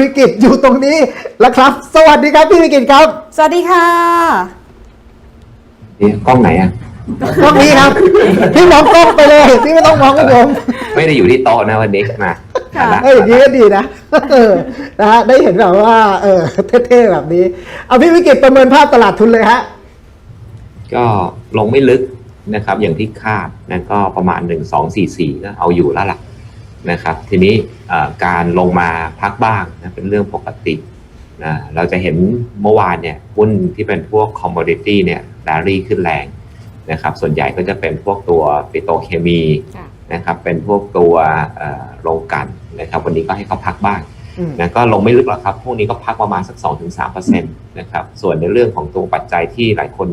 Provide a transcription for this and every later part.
วิกฤตอยู่ตรงนี้แล้วครับ สวัสดีครับพี่วิกฤตครับสวัสดีค่ะนี่กล้องไหนอะ กล้องนี้ครับ พี่มองกล้องไปเลยพี่ไม่ต้องมองกับผมไม่ได้อยู่ที่โต๊ะนะวันนี้มาค่ะเอาละเอ้ยอย่างนี้ก็ดีนะเออนะฮะได้เห็นแบบว่า เออเท่ๆแบบนี้เอาพี่วิกฤตประเมินภาพตลาดทุนเลยฮะก็ลงไม่ลึกนะครับ อย่างที่คาดนะก็ประมาณ1 2 4 4ก็เอาอยู่แล้วล่ะ นะครับ ทีนี้เอ่อการลงมาพักบ้างนะเป็นเรื่องปกตินะเราจะเห็นเมื่อวานเนี่ยหุ้นที่เป็นพวกคอมม o ดิตี้เนี่ยแรลี่ขึ้นแรงนะครับ ส่วนใหญ่ก็จะเป็นพวกตัวปิโตรเคมีค่ะนะครับ เป็นพวกตัวเอ่อโรงกลันนะครับ วันนี้ก็ให้เขาพักบ้างอืมนะก็ลงไม่ลึกหรอกครับ พวกนี้ก็พักประมาณสัก 2-3%นะครับ ส่วนในเรื่องของตัวปัจจัยที่หลายคน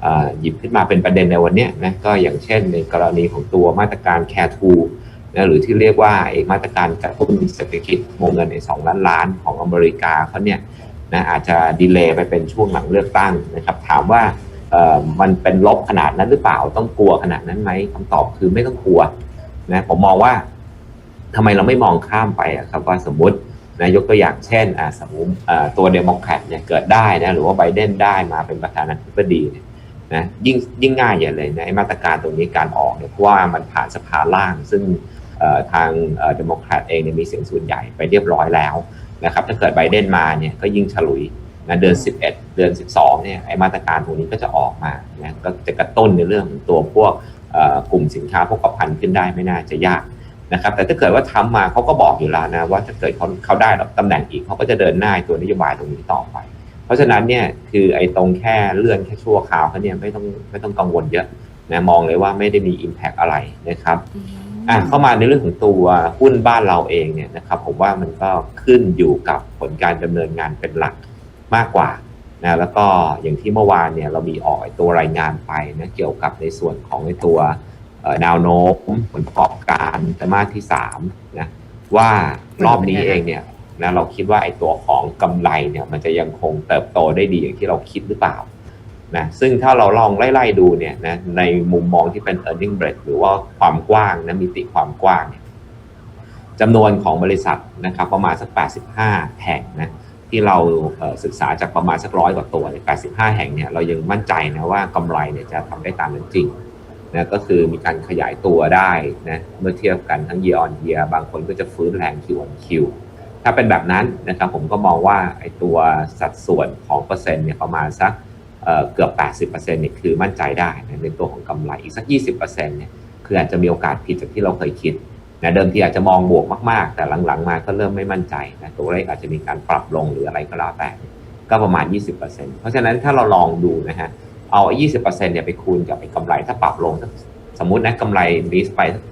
เอ่อหยิบขึ้นมาเป็นประเด็นในวันเนี้ยนะ ก็อย่างเช่นในกรณีของตัวมาตรการ Care 2 นะหรือที่เรียกว่าไอ้มาตรการกระตุ้นเศรษฐกิจวงเงินใน2ล้านล้านของอเมริกาเขาเนี่ยนะอาจจะดีเลย์ไปเป็นช่วงหลังเลือกตั้งนะครับ ถามว่ามันเป็นลบขนาดนั้นหรือเปล่าต้องกลัวขนาดนั้นไหมคำตอบคือไม่ต้องกลัวนะผมมองว่าทำไมเราไม่มองข้ามไปครับว่าสมมตินะยกตัวอย่างเช่นสมมติตัวเดโมแครตเนี่ยเกิดได้นะหรือว่าไบเดนได้มาเป็นประธานาธิบดีเนี่ยนะยิ่งยิ่งง่ายอย่างเลยนะไอ้มาตรการตรงนี้การออกเนี่ยเพราะว่ามันผ่านสภาล่างซึ่ง ทางเดโมแครตเองเนี่ยมีเสียงส่วนใหญ่ไปเรียบร้อยแล้วนะครับถ้าเกิดไบเดนมาเนี่ยก็ยิ่งฉลุยนะเดือน 11 เดือน 12เนี่ยไอ้มาตรการตรงนี้ก็จะออกมานะก็จะกระตุ้นในเรื่องของตัวพวกกลุ่มสินค้าพวกประพันขึ้นได้ไม่น่าจะยากนะครับแต่ถ้าเกิดว่าทำมาเขาก็บอกอยู่แล้วนะว่าถ้าเกิดเขาเขาได้รับตำแหน่งอีกเขาก็จะเดินหน้าตัวนโยบายตรงนี้ต่อไป เพราะฉะนั้นเนี่ยคือไอ้ตรงแค่เลื่อนแค่ชั่วคราวเขาเนี่ยไม่ต้องไม่ต้องกังวลเยอะนะมองเลยว่าไม่ได้มี Impact อะไรนะครับ อะเข้ามาในเรื่องของตัวหุ้นบ้านเราเองเนี่ยนะครับผมว่ามันก็ขึ้นอยู่กับผลการดำเนินงานเป็นหลักมากกว่านะแล้วก็อย่างที่เมื่อวานเนี่ยเรามีออกไอ้ตัวรายงานไปนะเกี่ยวกับในส่วนของไอ้ตัวเอ่อแนวโน้มผลประกอบการไตรมาสที่3นะว่ารอบนี้เองเนี่ยนะเราคิดว่าไอ้ตัวของกำไรเนี่ยมันจะยังคงเติบโตได้ดีอย่างที่เราคิดหรือเปล่า นะซึ่งถ้าเราลองไล่ๆดูเนี่ยนะในมุมมองที่เป็น e a r n i n g break หรือว่าความกว้างนะมิติความกว้างเนี่ยจำนวนของบริษัทนะครับประมาณสัก 85 แห่งนะที่เราศึกษาจากประมาณสักร้อยกว่าตัวเนี่ย85 แห่งเนี่ยเรายังมั่นใจนะว่ากำไรเนี่ยจะทำได้ตามนั้นจริงนะก็คือมีการขยายตัวได้นะเมื่อเทียบกันทั้ง year on year บางคนก็จะฟื้นแรง Q on Q ถ้าเป็นแบบนั้นนะครับผมก็มองว่าไอ้ตัวสัดส่วนของเปอร์เซ็นต์เนี่ยประมาณสัก เอ่อเกือบ 80%เนี่ยคือมั่นใจได้นะในตัวของกำไรอีกสัก 20%เนี่ยคืออาจจะมีโอกาสผิดจากที่เราเคยคิดนะเดิมทีอาจจะมองบวกมาก ๆ แต่หลัง ๆ มาก็เริ่มไม่มั่นใจนะตัวเลขอาจจะมีการปรับลงหรืออะไรก็แล้วแต่ ก็ประมาณ 20%เพราะฉะนั้นถ้าเราลองดูนะฮะเอา20%เนี่ยไปคูณกับไอ้กำไรถ้าปรับลงสักสมมตินะกำไรบีสไปสัก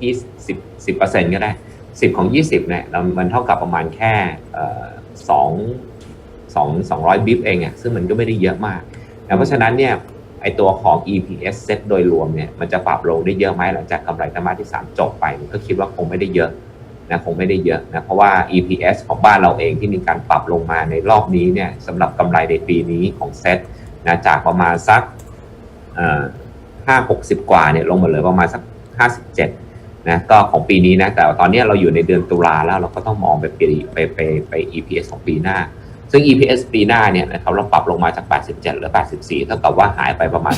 20 10%ก็ได้ 10 ของ 20เนี่ยมันเท่ากับประมาณแค่เอ่อ2 2 200 บิฟเองอะซึ่งมันก็ไม่ได้เยอะมาก นะเพราะฉะนั้นเนี่ยไอตัวของ EPS เซตโดยรวมเนี่ยมันจะปรับลงได้เยอะไหมหลังจากกำไรไตรมาสที่ 3 จบไปมันก็คิดว่าคงไม่ได้เยอะนะคงไม่ได้เยอะนะเพราะว่า EPS ของบ้านเราเองที่มีการปรับลงมาในรอบนี้เนี่ยสำหรับกำไรในปีนี้ของเซตนะจากประมาณสักห้าหกสิบกว่าเนี่ยลงมาเลือประมาณสักห้าสิบเจ็ดนะก็ของปีนี้นะแต่ตอนนี้เราอยู่ในเดือนตุลาแล้วเราก็ต้องมองไปปีไปไปไป EPS ของปีหน้า ซึ่ง EPS ปีหน้าเนี่ยนะครับเราปรับลงมาจาก 87เหลือ 84 เท่ากับว่าหายไปประมาณ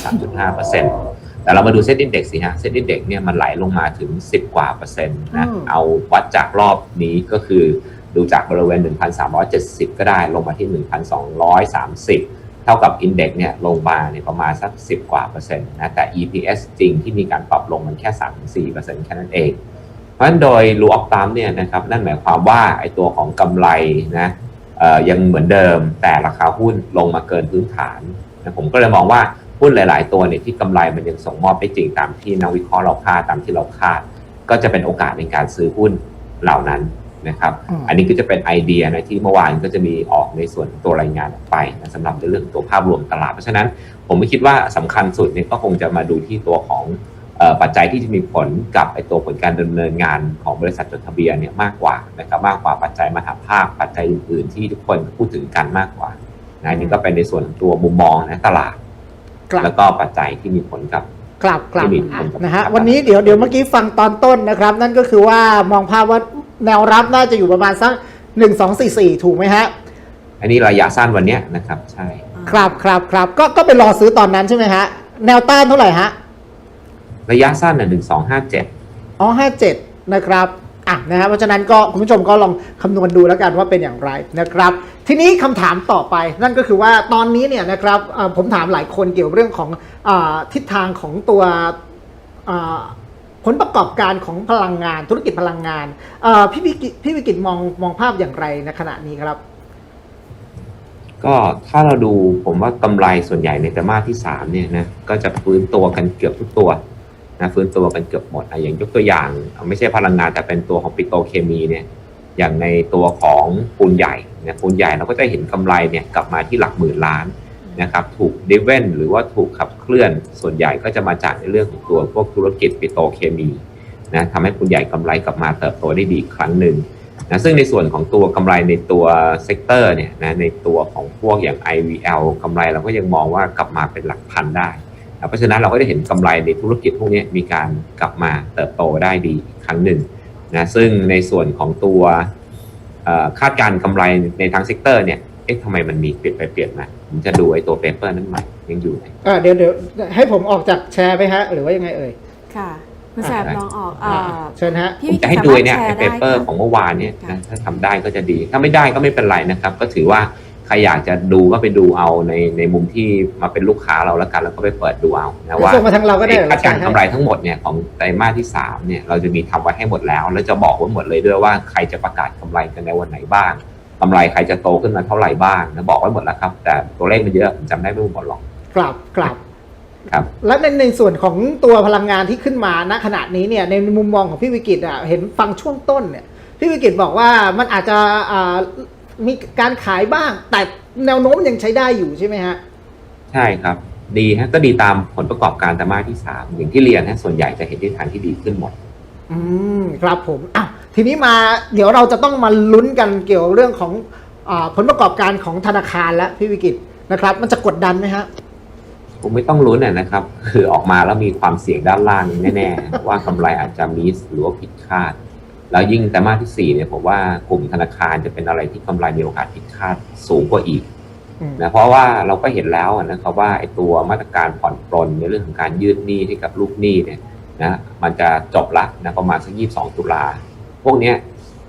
3.5%แต่เรามาดูเซ็ตอินเด็กซ์สิฮะเซ็ตอินเด็กซ์เนี่ยมันไหลลงมาถึง 10 กว่าเปอร์เซ็นต์นะอืมเอาวัดจากรอบนี้ก็คือดูจากบริเวณ 1,370 ก็ได้ลงมาที่ 1,230 เท่ากับ Index เนี่ยลงมาเนี่ยประมาณสัก 10 กว่าเปอร์เซ็นต์นะแต่ EPS จริงที่มีการปรับลงมันแค่ 3-4เปอร์เซ็นต์แค่นั้นเอง เพราะฉะนั้นโดย rule of thumb เนี่ยนะครับนั่นหมายความว่าไอ้ตัวของกำไรนะเอ่อ ยังเหมือนเดิม แต่ราคาหุ้นลงมาเกินพื้นฐานนะผมก็เลยมองว่าหุ้นหลาย ๆ ตัวเนี่ยที่กำไรมันยังส่งมอบได้จริงตามที่นักวิเคราะห์เราคาดตามที่เราคาด ก็จะเป็นโอกาสในการซื้อหุ้นเหล่านั้นนะครับ อันนี้ก็จะเป็นไอเดียนะที่เมื่อวานก็จะมีออกในส่วนตัวรายงานออกไปนะสำหรับในเรื่องตัวภาพรวมตลาด เพราะฉะนั้นผมไม่คิดว่าสำคัญสุดเนี่ยก็คงจะมาดูที่ตัวของ ปัจจัยที่จะมีผลกับไอตัวผลการดำเนินงานของบริษัทจดทะเบียนเนี่ยมากกว่านะครับมากกว่าปัจจัยมหาภาคปัจจัยอื่นๆ ที่ทุกคนพูดถึงกันมากกว่านะอันนี่ก็เป็นในส่วนของตัวมุมมองนะตลาดกลับแล้วก็ปัจจัยที่มีผลกับกลับกลับที่มีผลกับนะฮะครับวันนี้เดี๋ยวเดี๋ยวเมื่อกี้ฟังตอนต้นนะครับ นั่นก็คือว่ามองภาพว่าแนวรับน่าจะอยู่ประมาณสัก1244ถูกไหมฮะ อันนี้ระยะสั้นวันเนี้ยนะครับ ใช่ ครับครับครับก็ก็ไปรอซื้อตอนนั้นใช่ไหมฮะ แนวต้านเท่าไหร่ฮะ ระยะสั้นน่ะหนึ่งสองห้าเจ็ดอ๋อ57นะครับอะนะฮะเพราะฉะนั้นก็คุณผู้ชมก็ลองคำนวณดูแล้วกันว่าเป็นอย่างไรนะครับ ทีนี้คำถามต่อไปนั่นก็คือว่าตอนนี้เนี่ยนะครับเอ่อผมถามหลายคนเกี่ยวเรื่องของอาทิศทางของตัวอ่าผลประกอบการของพลังงานธุรกิจพลังงานเอ่อพี่วิกิตพี่วิกิตมองมองภาพอย่างไรในขณะนี้ครับ ก็ถ้าเราดูผมว่ากำไรส่วนใหญ่ในไตรมาสที่สามเนี่ยนะก็จะฟื้นตัวกันเกือบทุกตัว นะฟื้นตัวกันเกือบหมดอะอย่างยกตัวอย่าง ไม่ใช่พลังงานแต่เป็นตัวของปิโตเคมีเนี่ยอย่างในตัวของปูนใหญ่นะปูนใหญ่เราก็จะเห็นกำไรเนี่ยกลับมาที่หลักหมื่นล้านนะครับถูกดิเวนหรือว่าถูกขับเคลื่อนส่วนใหญ่ก็จะมาจากในเรื่องของตัวพวกธุรกิจปิโตเคมีนะทำให้ปูนใหญ่กำไรกลับมาเติบโตได้ดีครั้งหนึ่งนะซึ่งในส่วนของตัวกำไรในตัวเซกเตอร์เนี่ยนะในตัวของพวกอย่าง IVL กำไรเราก็ยังมองว่ากลับมาเป็นหลักพันได้ เพราะฉะนั้นเราก็จะเห็นกำไรในธุรกิจพวกนี้มีการกลับมาเติบโตได้ดีอีกครั้งหนึ่งนะซึ่งในส่วนของตัวเอ่อคาดการณ์กำไรในทางเซกเตอร์เนี่ยเอ๊ะทำไมมันมีเปลี่ยนไปเปลี่ยนมาผมจะดูไอ้ตัวเปเปอร์นั้นใหม่ยังอยู่ไหมเอ่อเดี๋ยวเดี๋ยวให้ผมออกจากแชร์ไปฮะ หรือว่ายังไงเอ่ย ค่ะคุณแสบอะลองออกอ่าอ่าเชิญฮะพี่ผมวิกิจะตให้สาดูมารถเนี่ยแชไอ้ร์เปได้เปอร์ค่ะของเมื่อวานเนี่ยค่ะนะถ้าทำได้ก็จะดี ถ้าไม่ได้ก็ไม่เป็นไรนะครับ ก็ถือว่าใครอยากจะดูก็ไปดูเอาในในมุมที่มาเป็นลูกค้าเราแล้วกัน แล้วก็ไปเปิดดูเอานะว่าส่งมาทางเราก็ได้ไอ้คาดการณ์ให้กำไรทั้งหมดเนี่ยของไตรมาสที่สามเนี่ยเราจะมีทำไว้ให้หมดแล้ว แล้วจะบอกไว้หมดเลยด้วยว่าใครจะประกาศกำไรกันในวันไหนบ้างกำไรใครจะโตขึ้นมาเท่าไหร่บ้างนะบอกไว้หมดแล้วครับ แต่ตัวเลขมันเยอะผมจำได้ไม่หมดหรอกกลับกลับครับและในในส่วนของตัวพลังงานที่ขึ้นมาณขณะนี้เนี่ยในมุมมองของพี่วิกิตอะเห็นฟังช่วงต้นเนี่ยพี่วิกิตบอกว่ามันอาจจะอ่า มีการขายบ้าง แต่แนวโน้มยังใช้ได้อยู่ใช่ไหมฮะ ใช่ครับ ดีฮะก็ดีตามผลประกอบการไตรมาสที่สามอย่างที่เรียนนะส่วนใหญ่จะเห็นทิศทางที่ดีขึ้นหมด อืมครับผมอะทีนี้มาเดี๋ยวเราจะต้องมาลุ้นกันเกี่ยวเรื่องของอาผลประกอบการของธนาคารและพี่วิกิตนะครับ มันจะกดดันไหมฮะ ผมไม่ต้องลุ้นน่ะนะครับ คือออกมาแล้วมีความเสี่ยงด้านล่างแน่ๆ ว่ากำไรอาจจะมิสหรือว่าผิดคาด แล้วยิ่งแต่มาสที่สี่เนี่ยผมว่ากลุ่มธนาคารจะเป็นอะไรที่กำไรมีโอกาสผิดคาดสูงกว่าอีกอืมนะเพราะว่าเราก็เห็นแล้วนะครับว่าไอ้ตัวมาตรการผ่อนปลนในเรื่องของการยืดหนี้ให้กับลูกหนี้เนี่ยนะมันจะจบละนะประมาณสักยี่สองตุลาพวกเนี้ย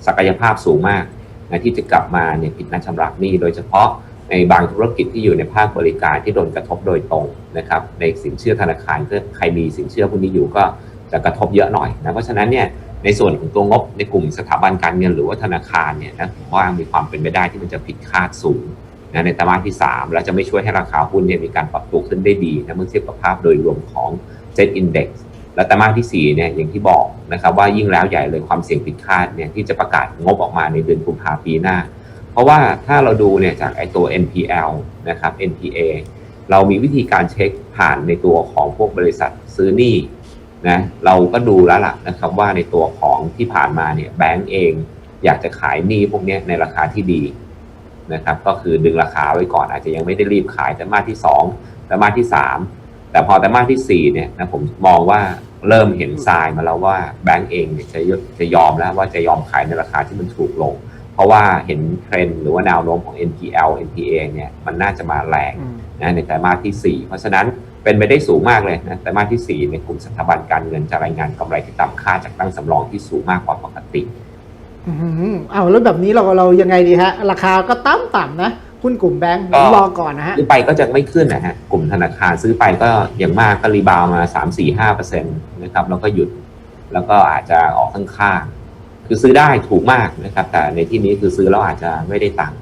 ศักยภาพสูงมากนะที่จะกลับมาเนี่ยผิดนัดชำระหนี้ โดยเฉพาะในบางธุรกิจที่อยู่ในภาคบริการที่โดนกระทบโดยตรงนะครับในสินเชื่อธนาคารก็ใครมีสินเชื่อพวกนี้อยู่ก็จะกระทบเยอะหน่อยนะเพราะฉะนั้นเนี่ย ในส่วนของตัวงบในกลุ่มสถาบันการเงินหรือว่าธนาคารเนี่ยนะผมว่ามีความเป็นไปได้ที่มันจะผิดคาดสูงนะในไตรมาสที่ 3 แล้วจะไม่ช่วยให้ราคาหุ้นเนี่ยมีการปรับตัวขึ้นได้ดีนะเมื่อเทียบกับภาพโดยรวมของ Set Index และไตรมาสที่4เนี่ยอย่างที่บอกนะครับว่ายิ่งแล้วใหญ่เลยความเสี่ยงผิดคาดเนี่ยที่จะประกาศงบออกมาในเดือนกุมภาปีหน้า เพราะว่าถ้าเราดูเนี่ยจากไอตัว NPL นะครับ NPA เรามีวิธีการเช็คผ่านในตัวของพวกบริษัทซื้อหนี้ นะเราก็ดูแล้วล่ะนะครับว่าในตัวของที่ผ่านมาเนี่ยแบงก์เองอยากจะขายหนี้พวกเนี้ยในราคาที่ดีนะครับก็คือดึงราคาไว้ก่อนอาจจะยังไม่ได้รีบขายแต่มาสที่2แต่มาสที่ 3 แต่พอแต่มาสที่4เนี่ยนะผมมองว่าเริ่มเห็นทรายมาแล้วว่าแบงก์เองเนี่ยจะยจะยอมแล้วว่าจะยอมขายในราคาที่มันถูกลง เพราะว่าเห็นเทรนด์หรือว่าแนวโน้มของ NPL NPA เนี่ยมันน่าจะมาแรงนะในไตรมาสที่ 4 เพราะฉะนั้น เป็นไปได้สูงมากเลยนะไตรมาสที่ 4 ในกลุ่มสถาบันการเงินจะรายงานกำไรที่ต่ำค่าจากตั้งสำรองที่สูงมากกว่าปกติอืมเอาแล้วแบบนี้เราเรายังไงดีฮะ ราคาก็ต่ำต่ำๆนะหุ้นกลุ่มแบงก์ก็รอก่อนนะฮะซื้อไปก็จะไม่ขึ้นนะฮะ กลุ่มธนาคารซื้อไปก็อย่างมากก็รีบาวมา3 4 5เปอร์เซ็นต์นะครับแล้วก็หยุดแล้วก็อาจจะออกข้างๆคือซื้อได้ถูกมากนะครับ แต่ในที่นี้คือซื้อแล้วอาจจะไม่ได้ตังค์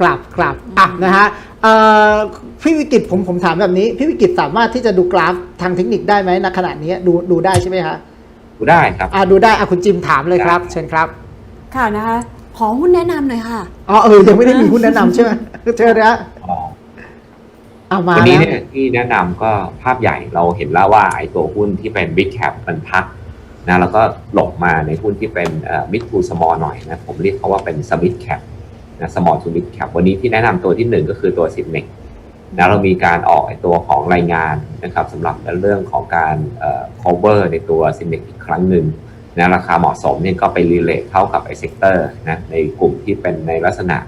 กลับกลับอะนะฮะเอ่อ พี่วิกิตผมผมถามแบบนี้ พี่วิกิตสามารถที่จะดูกราฟทางเทคนิคได้ไหมณขณะนี้ดูดูได้ใช่ไหมฮะดูได้ครับอ่าดูได้อะคุณจิมถามเลยครับ เชิญครับ ค่ะนะคะ ขอหุ้นแนะนำหน่อยค่ะอ๋อเออยังไม่ได้มีหุ้นแนะนำใช่ไหมเชิญนะฮะเอามาวันนี้แล้วเนี่ยที่แนะนำก็ภาพใหญ่เราเห็นแล้วว่าไอ้ตัวหุ้นที่เป็น Big Cap มันพักนะแล้วก็หลบมาในหุ้นที่เป็นเอ่อ Mid to Small หน่อยนะผมเรียกเขาว่าเป็น Mid Cap นะ Small to Mid Cap วันนี้ที่แนะนำตัวที่หนึ่งก็คือตัว s i m e x นะเรามีการออกไอ้ตัวของรายงานนะครับสำหรับในเรื่องของการเอ่อ cover ในตัว s i m e x อีกครั้งหนึ่งนะราคาเหมาะสมเนี่ยก็ไปรีเลทเข้ากับไอเซกเตอร์นะในกลุ่มที่เป็นในลักษณะ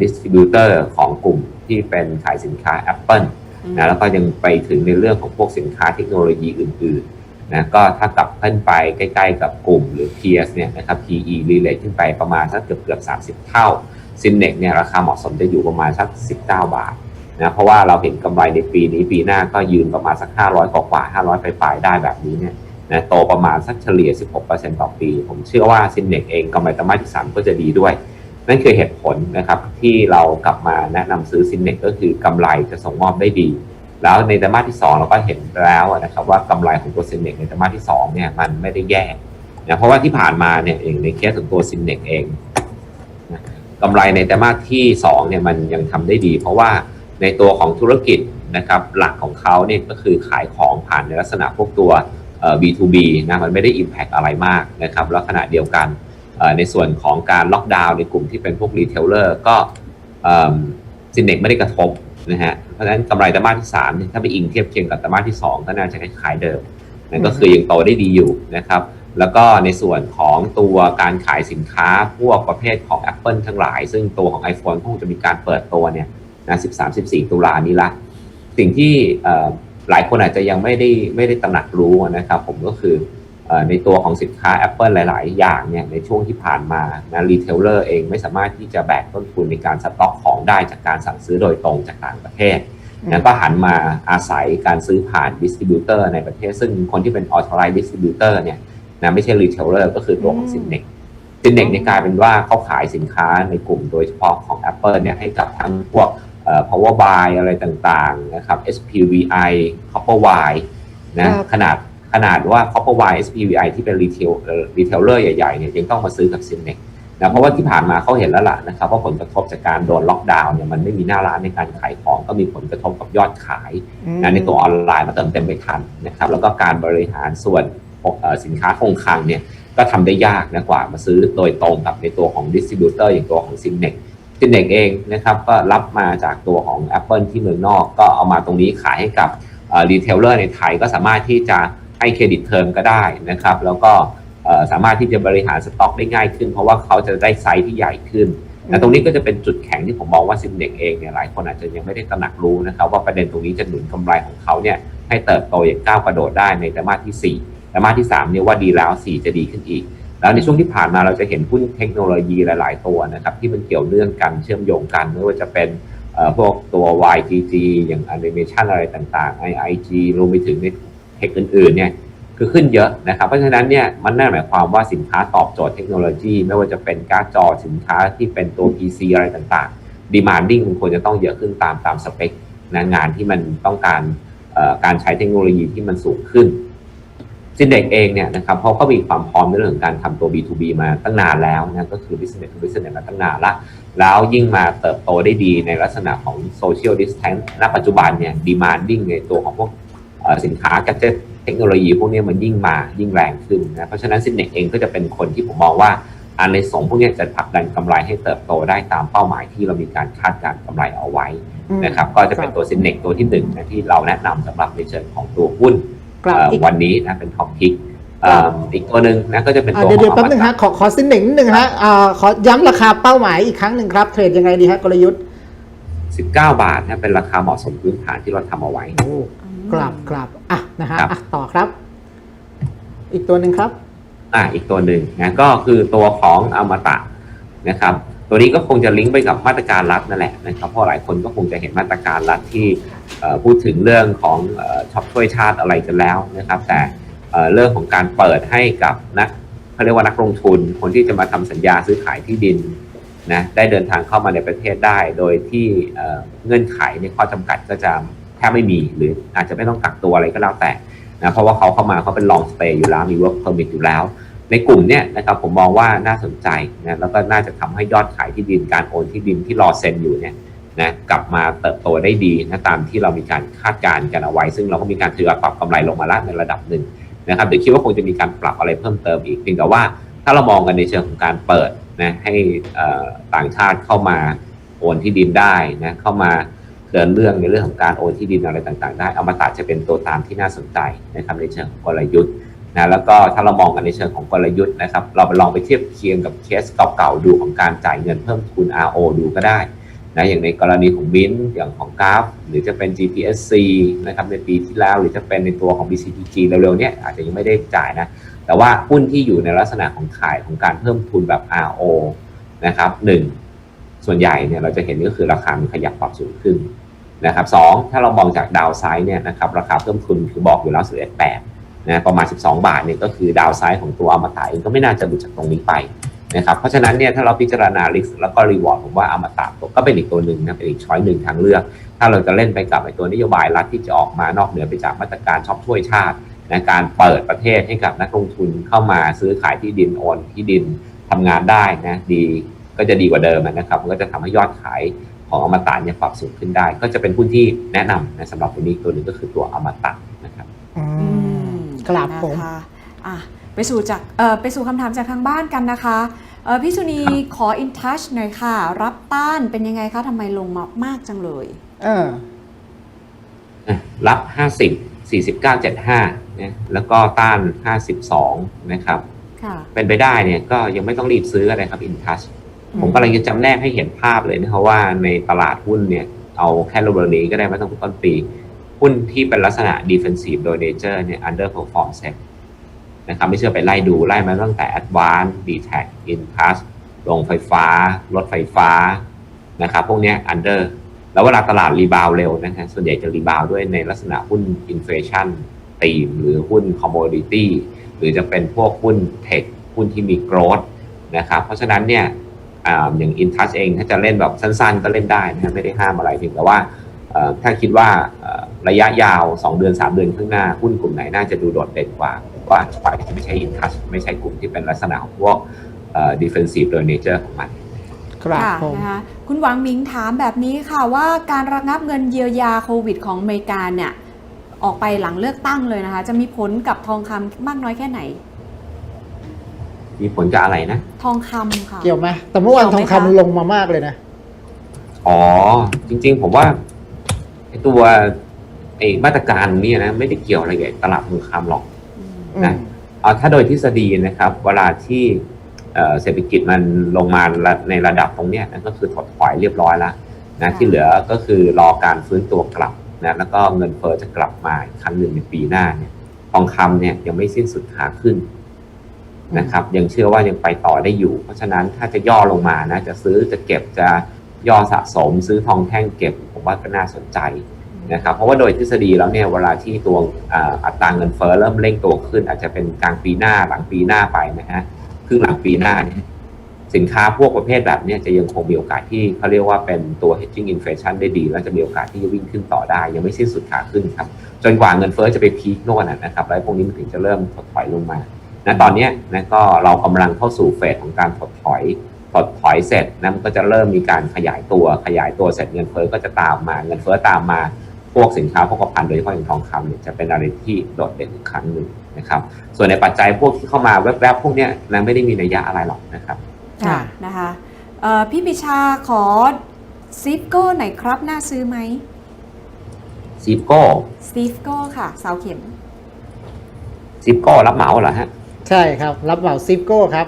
ดิสติบิวเตอร์ของกลุ่มที่เป็นขายสินค้า Apple นะแล้วก็ยังไปถึงในเรื่องของพวกสินค้าเทคโนโลยีอื่นๆนะก็ถ้ากลับขึ้นไปใกล้ๆกับกลุ่มหรือ peers เนี่ยนะครับ PE relate ขึ้นไปประมาณสักเกือบเกือบ30 เท่า ซินเนกเนี่ยราคาเหมาะสมจะอยู่ประมาณสัก 19 บาทนะเพราะว่าเราเห็นกำไรในปีนี้ปีหน้าก็ยืนประมาณสัก 500 กว่ากว่า500ปลายได้แบบนี้เนี่ยนะโตประมาณสักเฉลี่ย 16%ต่อปี ผมเชื่อว่าซินเนกเองกำไรไตรมาสที่ 3 ก็จะดีด้วย นั่นคือเหตุผลนะครับที่เรากลับมาแนะนำซื้อซินเนกก็คือกำไรจะส่งมอบได้ดี แล้วในไตรมาสที่ 2 เราก็เห็นแล้วนะครับว่ากำไรของตัวซินเนกในไตรมาสที่2เนี่ยมันไม่ได้แย่นะเพราะว่าที่ผ่านมาเนี่ยเองในเคสของตัวซินเนกเอง กำไรในไตรมาสที่2เนี่ยมันยังทำได้ดี เพราะว่าในตัวของธุรกิจนะครับหลักของเขาเนี่ยก็คือขายของผ่านในลักษณะพวกตัวเอ่อ B2B นะมันไม่ได้ Impact อะไรมากนะครับแล้วขณะเดียวกันเอ่อในส่วนของการล็อกดาวน์ในกลุ่มที่เป็นพวกรีเทลเลอร์ก็ซินเน็กไม่ได้กระทบนะฮะเพราะฉะนั้นกำไรไตรมาสที่3เนี่ยถ้าไปอิงเทียบเคียงกับไตรมาสที่ 2 ก็น่าจะคล้ายๆเดิมนั่นก็คือยังโตได้ดีอยู่นะครับ แล้วก็ในส่วนของตัวการขายสินค้าพวกประเภทของ Apple ทั้งหลาย ซึ่งตัวของ iPhone คงจะมีการเปิดตัวเนี่ยนะ13-14 ตุลานี้ละ สิ่งที่เอ่อหลายคนอาจจะยังไม่ได้ไม่ได้ตระหนักรู้นะครับผมก็คือเอ่อในตัวของสินค้า Apple หลาย ๆ อย่างเนี่ยในช่วงที่ผ่านมานะรีเทลเลอร์เองไม่สามารถที่จะแบกต้นทุนในการสต็อกของได้จากการสั่งซื้อโดยตรงจากต่างประเทศนะก็หันมาอาศัยการซื้อผ่านดิสติบิวเตอร์ในประเทศ ซึ่งคนที่เป็นออ t h o r i z e d distributor เนี่ย นะไม่ใช่รีเทลเลอร์ก็คือตัวของอืมซินเน็กซินเน็กเนี่ยกลายเป็นว่าเขาขายสินค้าในกลุ่มโดยเฉพาะของ Apple เนี่ยให้กับทั้งพวกเอ่อ power buy อะไรต่างๆนะครับ SPVI copper wire นะครับขนาดขนาดว่า Copper Y SPVI ที่เป็นรีเทลรีเทลเลอร์ใหญ่ๆเนี่ยยังต้องมาซื้อกับซินเน็กนะเพราะว่าที่ผ่านมาเขาเห็นแล้วล่ะนะครับว่าผลกระทบจากการโดนล็อกดาวน์เนี่ยมันไม่มีหน้าร้านในการขายของก็มีผลกระทบกับยอดขายนะในตัวออนไลน์มาเติมเต็มไม่ทันนะครับแล้วก็การบริหารส่วนเอ่อ สินค้าคงคลังเนี่ยก็ทำได้ยากนะกว่ามาซื้อโดยตรงกับในตัวของดิสติบิวเตอร์อย่างตัวของซินเน็กซินเน็กเองนะครับก็รับมาจากตัวของ Apple ที่เมืองนอก ก็เอามาตรงนี้ขายให้กับรีเทลเลอร์ในไทยก็สามารถที่จะให้เครดิตเทอมก็ได้นะครับ แล้วก็สามารถที่จะบริหารสต็อกได้ง่ายขึ้น เพราะว่าเขาจะได้ไซส์ที่ใหญ่ขึ้นนะตรงนี้ก็จะเป็นจุดแข็งที่ผมมองว่าซิมเด็กเองเนี่ยหลายคนอาจจะยังไม่ได้ตระหนักรู้นะครับว่าประเด็นตรงนี้จะหนุนกำไรของเขาเนี่ยให้เติบโตอย่างก้าวกระโดดได้ในไตรมาสที่ 4 ไตรมาสที่3เนี่ยว่าดีแล้ว 4 จะดีขึ้นอีก แล้วในช่วงที่ผ่านมาเราจะเห็นหุ้นเทคโนโลยีหลาย ๆ ตัวนะครับที่มันเกี่ยวเนื่องกันเชื่อมโยงกันไม่ว่าจะเป็นพวกตัว YGG อย่างแอนิเมชันอะไรต่างๆ IIG รวมไปถึงในเทคอื่น ๆ เนี่ยคือขึ้นเยอะนะครับ เพราะฉะนั้นเนี่ยมันนั่นหมายความว่าสินค้าตอบโจทย์เทคโนโลยี ไม่ว่าจะเป็นการ์ดจอสินค้าที่เป็นตัว PC อะไรต่างๆ demanding มันควรจะต้องเยอะขึ้นตามตามสเปคนะงานที่มันต้องการการใช้เทคโนโลยีที่มันสูงขึ้น ซินเด็กเองเนี่ยนะครับเขาก็มีความพร้อมในเรื่องของการทำตัว B2B มาตั้งนานแล้วนะก็คือ business to business มาตั้งนานละแล้วยิ่งมาเติบโตได้ดีในลักษณะของ social distance ณปัจจุบันเนี่ย demanding ในตัวของพวกเอ่อสินค้า gadget เทคโนโลยีพวกนี้มันยิ่งมายิ่งแรงขึ้นนะเพราะฉะนั้นซินเน็กเองก็จะเป็นคนที่ผมมองว่าอันในสงส์พวกนี้จะผลักดันกำไรให้เติบโตได้ตามเป้าหมายที่เรามีการคาดการณ์กำไรเอาไว้นะครับก็จะเป็นตัวซินเน็กตัวที่หนึ่งนะที่เราแนะนำสำหรับในเชิงของตัวหุ้นครับเอ่ออีก วันนี้นะเป็นท็อปพิกอีกตัวหนึ่งนะก็จะเป็นอ่าตัวเดี๋ยวขเดี๋ยอวงแป๊บนึงอมตะฮะขอขอสิ้นหนึ่งนิดนึงฮะอ่าขอย้ำราคาเป้าหมายอีกครั้งหนึ่งครับเทรดยังไงดีฮะกลยุทธ์ 19 บาทนะเป็นราคาเหมาะสมพื้นฐานที่เราทำเอาไว้โอ้กลับกลับอะนะฮะครับอะต่อครับ อีกตัวหนึ่งครับ อ่าอีกตัวหนึ่งนะก็คือตัวของอมตะนะครับ ตัวนี้ก็คงจะลิงก์ไปกับมาตรการรัฐนั่นแหละนะครับเพราะหลายคนก็คงจะเห็นมาตรการรัฐที่พูดถึงเรื่องของอช็อปช่วยชาติอะไรกันแล้วนะครับ แต่เรื่องของการเปิดให้กับนักเขาเรียกว่านักลงทุน คนที่จะมาทำสัญญาซื้อขายที่ดินนะได้เดินทางเข้ามาในประเทศได้ โดยที่เเงื่อนไขในข้อจำกัดก็จะแทบไม่มีหรืออาจจะไม่ต้องกักตัวอะไรก็แล้วแต่นะเพราะว่าเขาเข้ามาเขาเป็น long stay อยู่แล้วมี work permit อยู่แล้ว ในกลุ่มเนี้ยนะครับผมมองว่าน่าสนใจนะแล้วก็น่าจะทำให้ยอดขายที่ดินการโอนที่ดินที่รอเซ็นอยู่เนี่ยนะกลับมาเติบโตได้ดีนะตามที่เรามีการคาดการณ์กันเอาไว้ ซึ่งเราก็มีการถือว่าปรับกำไรลงมาล้วในระดับหนึ่งนะครับเดี๋ยวคิดว่าคงจะมีการปรับอะไรเพิ่มเติมอีกเพียงแต่ว่าถ้าเรามองกันในเชิงของการเปิดนะให้ต่างชาติเข้ามาโอนที่ดินได้นะเข้ามาเดินเรื่องในเรื่องของการโอนที่ดินอะไรต่างๆ ได้อมตะจะเป็นตัวตามที่น่าสนใจนะครับในเชิงของกลยุทธ์ นะแล้วก็ถ้าเรามองกันในเชิงของกลยุทธ์นะครับ เราไปลองไปเทียบเคียงกับเคสเก่าๆดูของการจ่ายเงินเพิ่มทุน RO ดูก็ได้นะอย่างในกรณีของบินอย่างของกราฟ หรือจะเป็น GPSC นะครับในปีที่แล้วหรือจะเป็นในตัวของ BCPG เร็วๆเนี้ยอาจจะยังไม่ได้จ่ายนะ แต่ว่าหุ้นที่อยู่ในลักษณะของขายของการเพิ่มทุนแบบ RO นะครับหนึ่งส่วนใหญ่เนี่ยเราจะเห็นก็คือราคามันขยับปรับสูงขึ้นนะครับสองถ้าเรามองจากดาวไซด์เนี่ยนะครับราคาเพิ่มทุนคือบอกอยู่แล้ว11.8 นะประมาณ 12 บาทเนี่ยก็คือดาวไซด์ของตัวอมตะเองก็ไม่น่าจะหลุดจากตรงนี้ไปนะครับเพราะฉะนั้นเนี่ยถ้าเราพิจารณา risk แล้วก็ reward ผมว่าอมตะก็เป็นอีกตัวหนึ่งนะเป็นอีกช้อยหนึ่งทางเลือก ถ้าเราจะเล่นไปกับไอ้ตัวนโยบายรัฐที่จะออกมานอกเหนือไปจากมาตรการช็อปช่วยชาตินะการเปิดประเทศให้กับนักลงทุนเข้ามาซื้อขายที่ดินโอนที่ดินทำงานได้นะดีก็จะดีกว่าเดิมนะครับมันก็จะทำให้ยอดขายของอมตะเนี่ยปรับสูงขึ้นได้ ก็จะเป็นหุ้นที่แนะนำนะสำหรับตัวนี้ตัวหนึ่งก็คือตัวอมตะนะครับอืม ครับผมนะคะอะไปสู่จากเอ่อไปสู่คำถามจากทางบ้านกันนะคะเอ่อพี่สุนีขอ in touch หน่อยค่ะ รับต้านเป็นยังไงคะทำไมลงมามากจังเลย เออ อะรับ 50 49 75นะแล้วก็ต้าน 52 นะครับ ค่ะ เป็นไปได้เนี่ยก็ยังไม่ต้องรีบซื้ออะไรครับ in touch อืม ผมกำลังจะจำแนกให้เห็นภาพเลยนะครับว่าในตลาดหุ้นเนี่ย เอาแค่ระเบิดนี้ก็ได้ไม่ต้องต้นปี หุ้นที่เป็นลักษณะ defensive โดย nature เนี่ย underperform set นะครับไม่เชื่อไปไล่ดูไล่มาตั้งแต่ advance d t a c Intouch โรงไฟฟ้า รถไฟฟ้านะครับพวกเนี้ย under แล้วเวลาตลาดรีบาวเร็วนะฮะส่วนใหญ่จะรีบาวด้วยในลักษณะหุ้น inflation ตีมหรือหุ้น commodity หรือจะเป็นพวกหุ้นเทคหุ้นที่มี growth นะครับเพราะฉะนั้นเนี่ยอ่าอย่าง Intouch เองถ้าจะเล่นแบบสั้นๆ ก็เล่นได้นะไม่ได้ห้ามอะไรเพียงแต่ว่าถ้าคิดว่า ระยะยาว 2 เดือน 3 เดือนข้างหน้าหุ้นกลุ่มไหนน่าจะดูโดดเด่นกว่าผมว่าไปไม่ใช่ Intouch ไม่ใช่กลุ่มที่เป็นลักษณะของพวกเอ่อ defensive โดย nature ของมันครับค่ะผมนะคะคุณหวังหมิงถามแบบนี้ค่ะว่าการระงับเงินเยียวยาโควิด ของอเมริกาเนี่ยออกไปหลังเลือกตั้งเลยนะคะ จะมีผลกับทองคำมากน้อยแค่ไหน มีผลกับอะไรนะ ทองคำค่ะ เกี่ยวไหมแต่เมื่อวานเกี่ทยวองไหมคำคะลงมามากเลยนะ อ๋อ จริง ๆ ผมว่าไอ้ตัว ไอ้มาตรการนี้นะไม่ได้เกี่ยวอะไรกับตลาดทองคำหรอกอืมอืมนะเอาถ้าโดยทฤษฎีนะครับ เวลาที่เอ่อเศรษฐกิจมันลงมาในระดับตรงเนี้ยนั่นก็คือถดถอยเรียบร้อยแล้วนะที่เหลือก็คือรอการฟื้นตัวกลับนะแล้วก็เงินเฟ้อจะกลับมาอีกครั้งหนึ่งในปีหน้าเนี่ยทองคำเนี่ยยังไม่สิ้นสุดขาขึ้นนะครับ ยังเชื่อว่ายังไปต่อได้อยู่ เพราะฉะนั้นถ้าจะย่อลงมานะจะซื้อจะเก็บจะย่อสะสม ซื้อทองแท่งเก็บผมว่าก็น่าสนใจ นะครับเพราะว่าโดยทฤษฎีแล้วเนี่ยเวลาที่ตัวอัตราเงินเฟ้อเริ่มเร่งตัวขึ้น อาจจะเป็นกลางปีหน้าหลังปีหน้าไปนะฮะครึ่งหลังปีหน้าเนี่ยสินค้าพวกประเภทแบบนี้จะยังคงมีโอกาสที่เขาเรียกว่าเป็นตัว hedging inflation ได้ดี แล้วจะมีโอกาสที่จะวิ่งขึ้นต่อได้ ยังไม่สิ้นสุดขาขึ้นครับ จนกว่าเงินเฟ้อจะไปพีคโน่นนะครับแล้วพวกนี้มันถึงจะเริ่มถดถอยลงมานตอนนี้นะก็เรากำลังเข้าสู่เฟสของการถดถอยถดถอยเสร็จนะมันก็จะเริ่มมีการขยายตัวขยายตัวเสร็จเงินเฟ้อก็จะตามมาเงินเฟ้อตามมา พวกสินค้าพวกภัณฑ์โดยเฉพาะอย่างทองคำเนี่ยจะเป็นอะไรที่โดดเด่นอีกครั้งหนึ่งนะครับ ส่วนในปัจจัยพวกที่เข้ามาแวบๆพวกเนี้ยนะไม่ได้มีนัยยะอะไรหรอกนะครับค่ะนะคะเอ่อพี่ปิชาขอซิฟโก้หน่อยครับ น่าซื้อไหมซิปโก้ซิฟโก้ค่ะเสาเข็มซิปโก้รับเหมาเหรอฮะ ใช่ครับ รับเหมาซิฟโก้ครับ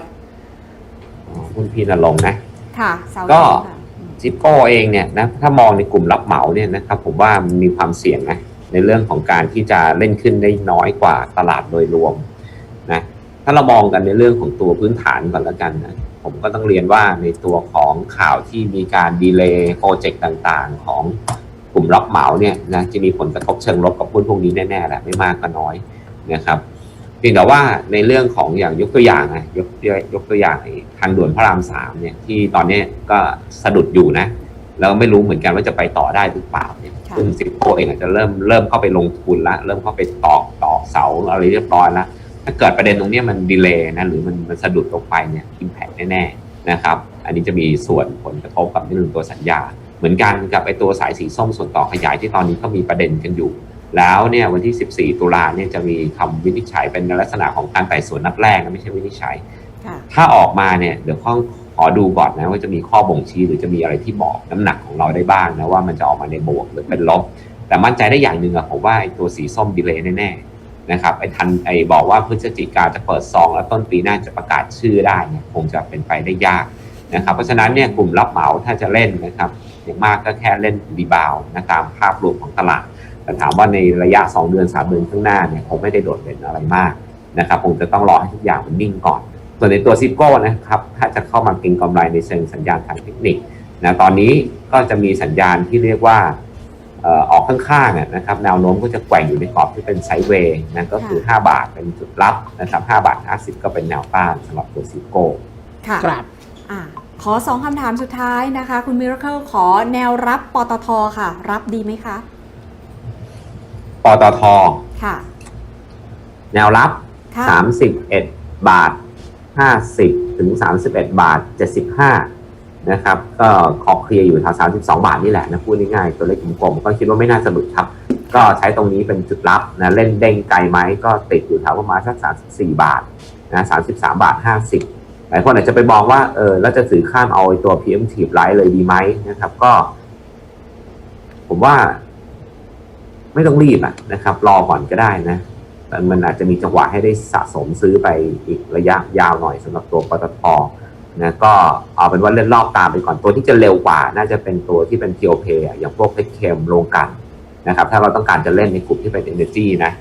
อ๋อหุ้นพี่นรงค์นะ ค่ะเสาก็เข็มค่ะ ซิปโก้เองเนี่ยนะถ้ามองในกลุ่มรับเหมาเนี่ยนะครับผมว่ามันมีความเสี่ยงนะในเรื่องของการที่จะเล่นขึ้นได้น้อยกว่าตลาดโดยรวมนะถ้าเรามองกันในเรื่องของตัวพื้นฐานก่อนแล้วกันนะผมก็ต้องเรียนว่าในตัวของข่าวที่มีการดีเลย์โปรเจกต์ต่างๆ ของกลุ่มรับเหมาเนี่ยนะจะมีผลกระทบเชิงลบกับหุ้นพวกนี้แน่ๆแหละไม่มากก็น้อยนะครับ เพียงแต่ว่าในเรื่องของอย่างยกตัวอย่างนะยกยกตัวอย่างไอ้ทางด่วนพระรามสามเนี่ยที่ตอนนี้ก็สะดุดอยู่นะแล้วไม่รู้เหมือนกันว่าจะไปต่อได้หรือเปล่าเนี่ยค่ะซึ่งซิโก้เองอาจจะเริ่มเริ่มเข้าไปลงทุนละเริ่มเข้าไปตอกตอกเสาอะไรเรียบร้อยแล้วถ้าเกิดประเด็นตรงเนี้ยมันดีเลย์นะหรือมันมันสะดุดลงไปเนี่ยอิมแพกแน่ๆนะครับ อันนี้จะมีส่วนผลกระทบกับในเรื่องตัวสัญญา เหมือนกันกับไอตัวสายสีส้มส่วนต่อขยายที่ตอนนี้ก็มีประเด็นกันอยู่ แล้วเนี่ยวันที่ 14 ตุลาเนี่ยจะมีคำวินิจฉัยเป็นในลักษณะของการไต่สวนนัดแรกนะไม่ใช่วินิจฉัยค่ะถ้าออกมาเนี่ยเดี๋ยวข้อขอดูก่อนนะว่าจะมีข้อบ่งชี้หรือจะมีอะไรที่บอกน้ำหนักของเราได้บ้างนะว่ามันจะออกมาในบวกหรือเป็นลบ แต่มั่นใจได้อย่างหนึ่งอะผมว่าไอ้ตัวสีส้มดีเลย์แน่ๆนะครับไอ้ทันไอ้บอกว่าพฤศจิกาจะเปิดซอง แล้วต้นปีหน้าจะประกาศชื่อได้เนี่ยคงจะเป็นไปได้ยากนะครับเพราะฉะนั้นเนี่ยกลุ่มรับเหมาถ้าจะเล่นนะครับอย่างมากก็แค่เล่นรีบาวนะตามภาพรวมของตลาด แต่ถามว่าในระยะ 2 เดือน 3 เดือนข้างหน้าเนี่ยคงไม่ได้โดดเด่นอะไรมากนะครับคงจะต้องรอให้ทุกอย่างมันนิ่งก่อน ส่วนในตัวซิโก้นะครับถ้าจะเข้ามาเก็งกำไรในเชิงสัญญาณทางเทคนิคนะตอนนี้ก็จะมีสัญญาณที่เรียกว่าเอ่อออกข้างๆอะนะครับแนวโน้มก็จะแกว่งอยู่ในกรอบที่เป็นไซด์เวย์นะก็คือ 5 บาทเป็นจุดรับนะครับ5บาท 50 ก็เป็นแนวต้านสำหรับตัวซิโก้ค่ะครับอะขอสองคำถามสุดท้ายนะคะ คุณมิราเคิลขอแนวรับปตทค่ะ รับดีไหมคะ ปตท ค่ะ แนวรับ ค่ะ 31 บาท 50 ถึง 31 บาท 75 นะครับ ก็ขอบเคลียร์อยู่แถว32 บาทนี่แหละนะพูดง่ายๆตัวเลขกลมๆก็คิดว่าไม่น่าจะหลุดครับ ก็ใช้ตรงนี้เป็นจุดรับนะเล่นเด้งไกลไหมก็ติดอยู่แถวประมาณสัก34 บาทนะ33 บาท 50 หลายคนอาจจะไปมองว่าเออแล้วจะถือข้ามเอาไอ้ตัว preemptive right เลยดีไหมนะครับก็ ผมว่า ไม่ต้องรีบอะนะครับ รอก่อนก็ได้นะแต่มันอาจจะมีจังหวะให้ได้สะสมซื้อไปอีกระยะยาวหน่อยสำหรับตัวปตทนะก็เอาเป็นว่าเล่นรอบตามไปก่อนตัวที่จะเร็วกว่า น่าจะเป็นตัวที่เป็นเทียวเพย์อย่างพวกเพชรเคมโรงกลันนะครับ ถ้าเราต้องการจะเล่นในกลุ่มที่เป็น Energy นะ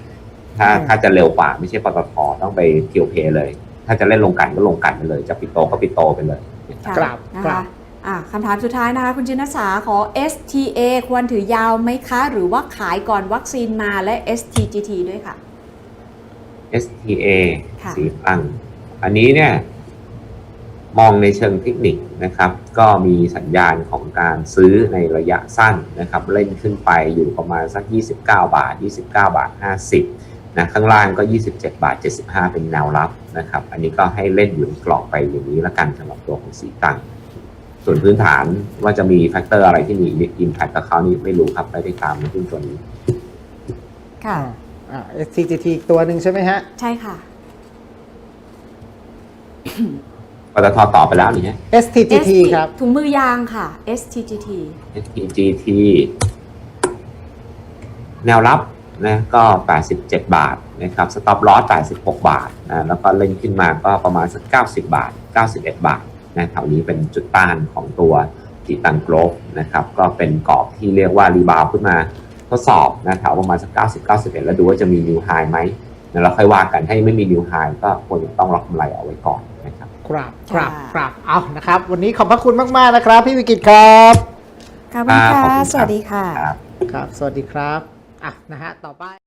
ถ้าอืมถ้าจะเร็วกว่าไม่ใช่ปตทต้องไปเทียวเพย์เลย ถ้าจะเล่นโรงกลันก็โรงกลันไปเลย จะปิดโตก็ปิดโตไปเลยค่ะครับนะครัคะบอะ คำถามสุดท้ายนะคะ คุณจินสาขอ STA ควรถือยาวไหมคะ หรือว่าขายก่อนวัคซีนมาและ STGT ด้วยค่ะ STA ค่ะสีตั้งอันนี้เนี่ย มองในเชิงเทคนิคนะครับ ก็มีสัญญาณของการซื้อในระยะสั้นนะครับ เล่นขึ้นไปอยู่ประมาณสัก 29 บาท 29 บาท 50นะข้างล่างก็ 27 บาท 75 เป็นแนวรับนะครับ อันนี้ก็ให้เล่นอยู่ในกรอบไปอย่างนี้ละกันสำหรับตัวของสีตั้ง ส่วนพื้นฐานว่าจะมีแฟกเตอร์อะไรที่มีอิมแพคกับเขานี่ไม่รู้ครับไม่ได้ตามในหุ้นตัวนี้ค่ะ อ่า STGT อีกตัวหนึ่งใช่ไหมฮะ ใช่ค่ะ ปตทต่อไปแล้วนี่ฮะ STGT ครับ ถุงมือยางค่ะ STGT STGT แนวรับนะก็ 87 บาทนะครับสต็อปลอส86 บาทนะแล้วก็เล่นขึ้นมาก็ประมาณสัก90 บาท 91 บาท นะแถวนี้เป็นจุดต้านของตัวจีตังโกลฟนะครับก็เป็นกรอบที่เรียกว่ารีบาวขึ้นมาทดสอบนะแถวประมาณสัก90 91 แล้วดูว่าจะมีนิวไฮไหมนะแล้วค่อยว่ากันให้ไม่มีนิวไฮก็ควรจะต้องรับกำไรเอาไว้ก่อนนะครับครับครับค่ะครับเอานะครับ วันนี้ขอบพระคุณมาก ๆ นะครับ พี่วิกิตครับขอบคุณครับขอบค่ะคุณครับสวัสดีค่ะครับครับ สวัสดีครับอะนะฮะต่อไป